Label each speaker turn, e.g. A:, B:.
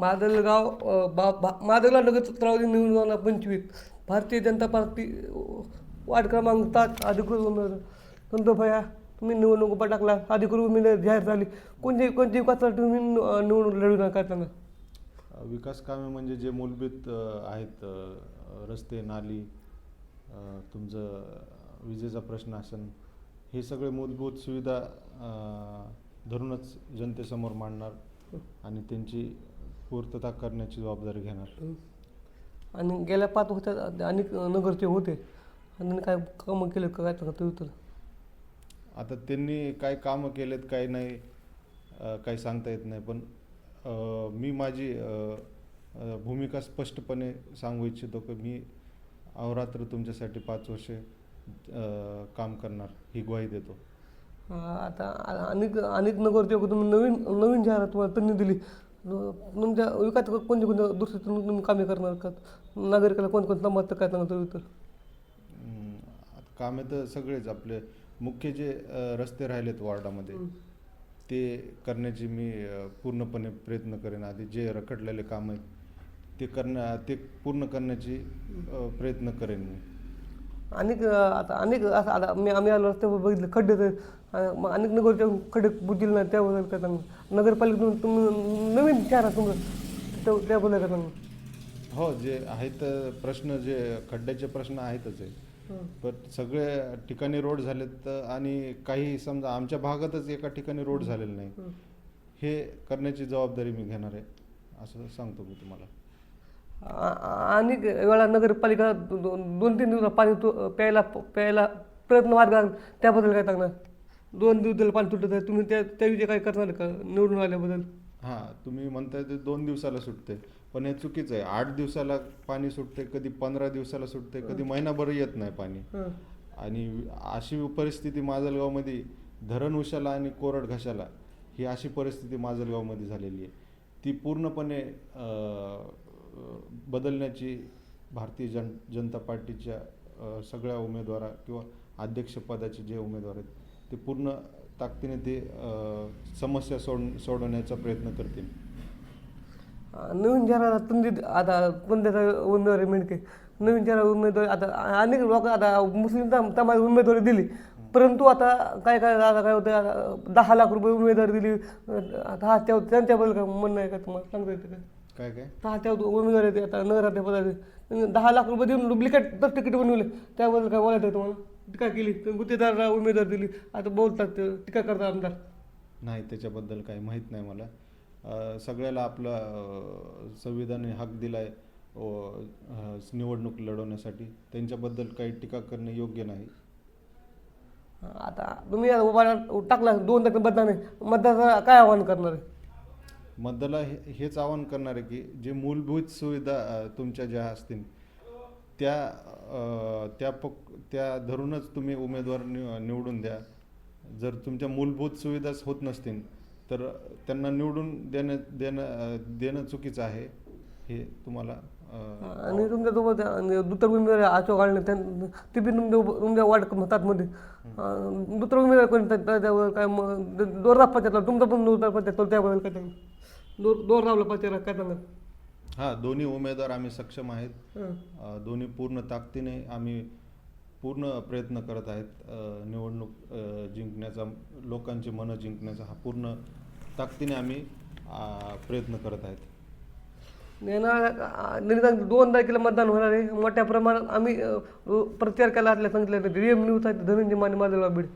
A: मादलगाव बा मादलगाव नगर चित्रावली निवडणुका पंचवीस. भारतीय जनता पार्टी वार्ड क्रमांक सात अधिकृत उमेदवार. संत भया तुम्ही निवडणूक टाकला. अधिकृत उमेदवार जाहीर झाली. कोणती कोणती विकासासाठी तुम्ही निवडणूक लढवणार करताना
B: विकास कामे म्हणजे जे मूलभूत आहेत रस्ते नाली तुमचं विजेचा प्रश्न असेल हे सगळे मूलभूत सुविधा धरूनच जनतेसमोर मांडणार आणि त्यांची पूर्तता करण्याची जबाबदारी घेणार.
A: आणि गेल्या पाच वर्षात अनेक नगरचे होते. आणि काय कामं केलं का? काय तर
B: आता त्यांनी काय कामं केलेत काय नाही अ, काही सांगता येत नाही. पण अ, मी माझी अ, अ, भूमिका स्पष्टपणे सांगू इच्छितो की मी अहोरात्र तुमच्यासाठी पाच वर्षे अ, काम करणार ही ग्वाही देतो.
A: आता अनेक अनेक नगरचे तुम्ही नवीन नवीन शहरात तुम्हाला त्यांनी दिली. तुमच्या विकास कोणते कोणत्या दुसरे तुम्ही कामे करणार का? नागरिकाला कोणकोणतं मत काय सांगा तुम्ही
B: कामे तर सगळेच आपले मुख्य जे रस्ते राहिलेत वॉर्डामध्ये ते करण्याची मी पूर्णपणे प्रयत्न करेन. आधी जे रखडलेले काम आहेत ते करण्या ते पूर्ण करण्याची प्रयत्न करेन मी.
A: अनेक आता अनेक असं आता मी आम्ही आलो रस्त्यावर बघितलं खड्डे तर मग अनेक नगरचे खड्डे बुजतील ना त्याबद्दल सांगा नगरपालिकेतून तुम्ही नवीन शहरात तुमचं त्या- त्याबद्दल सांगा
B: हो जे आहेत प्रश्न जे खड्ड्याचे प्रश्न आहेतच आहे पण सगळे ठिकाणी रोड झालेत आणि काही समजा आमच्या भागातच एका ठिकाणी रोड झालेले नाही. हे करण्याची जबाबदारी मी घेणार आहे असं सांगतो मी तुम्हाला.
A: अनेक वेळा नगरपालिका दो- दो- दोन तीन दिवस पाणी तो प्यायला प्यायला प्रयत्न मार्ग त्याबद्दल काय सांगणार? दोन दिवस त्याला पाणी सुटत आहे तुम्ही त्या त्याविषयी काय करणार का? निवडून आल्याबद्दल?
B: हां तुम्ही म्हणताय ते दोन दिवसाला सुटते. पण हे चुकीचं आहे. आठ दिवसाला पाणी सुटते कधी पंधरा दिवसाला सुटते कधी महिनाभर येत नाही पाणी. आणि अशी परिस्थिती माजलगावमध्ये धरण उशाला आणि कोरड घशाला ही अशी परिस्थिती माजलगावमध्ये झालेली आहे. ती पूर्णपणे बदलण्याची भारतीय जन जनता पार्टीच्या सगळ्या उमेदवारा किंवा अध्यक्षपदाचे जे उमेदवार आहेत ते पूर्ण ताकदीने ते समस्या सोड सोडवण्याचा प्रयत्न करतील.
A: नवीन जरा तुम्ही आता कोणत्या उमेदवारी मिळते? नवीन जरा उमेदवारी आता अनेक लोक आता मुस्लिम तम- समाज उमेदवारी दिली. परंतु आता काय काय आता काय होतं दहा लाख रुपये उमेदवारी दिली. आता हा त्या त्यांच्याबद्दल काय म्हणणं आहे का तुम्हाला? सांगता येतं का?
B: काय काय?
A: दहा त्या उमेदवार येते आता नगराध्यक्षपदाचे दहा लाख रुपये देऊन डुप्लिकेट तर तिकीट बनवले. त्याबद्दल काय बोलायचं आहे तुम्हाला? टीका केली. तर गुत्तेदारला उमेदवार दिली. आता बोलतात ते टीका करतात आमदार.
B: नाही त्याच्याबद्दल काही माहीत नाही मला. सगळ्याला आपला अ, संविधानाने हक दिला आहे निवडणूक लढवण्यासाठी. त्यांच्याबद्दल काही टीका करणे योग्य नाही.
A: आता तुम्ही उभा टाकला दोन टक्के मतदान आहे. मतदाराचं काय आव्हान करणार आहे?
B: मतदाला हे हेच आवाहन करणार आहे की जे मूलभूत सुविधा तुमच्या ज्या असतील त्या त्या पक त्या धरूनच तुम्ही उमेदवार निव- निवडून द्या. जर तुमच्या मूलभूत सुविधाच होत नसतील तर त्यांना निवडून देणं देणं देणं चुकीचं आहे हे तुम्हाला
A: आणि तुमच्यासोबत दुसरा उमेदवार आळणे त्यां- ते बी तुमच्या तुमच्या वाट म्हणतात मध्ये दुसरा उमेदवार कोणी त्या- त्याच्यावर काय मग दोर पचारला तुमचा पण दोर पचारला त्याबद्दल काय दोर पचारला काय सांगा
B: हा दोन्ही उमेदवार आम्ही सक्षम आहेत.
A: हं.
B: अ, दोन्ही पूर्ण ताकदीने आम्ही पूर्ण प्रयत्न करत आहेत. अ, निवडणूक अ, जिंकण्याचा लोकांची मनं जिंकण्याचा हा पूर्ण ताकदीने आम्ही आ, प्रयत्न करत आहेत.
A: येणार निदान दोन तारखेला मतदान होणार आहे. मोठ्या प्रमाणात आम्ही अ, प्रचार केला असल्या सांगितलं न्यूज आहे धनंजय माने माझा बीड.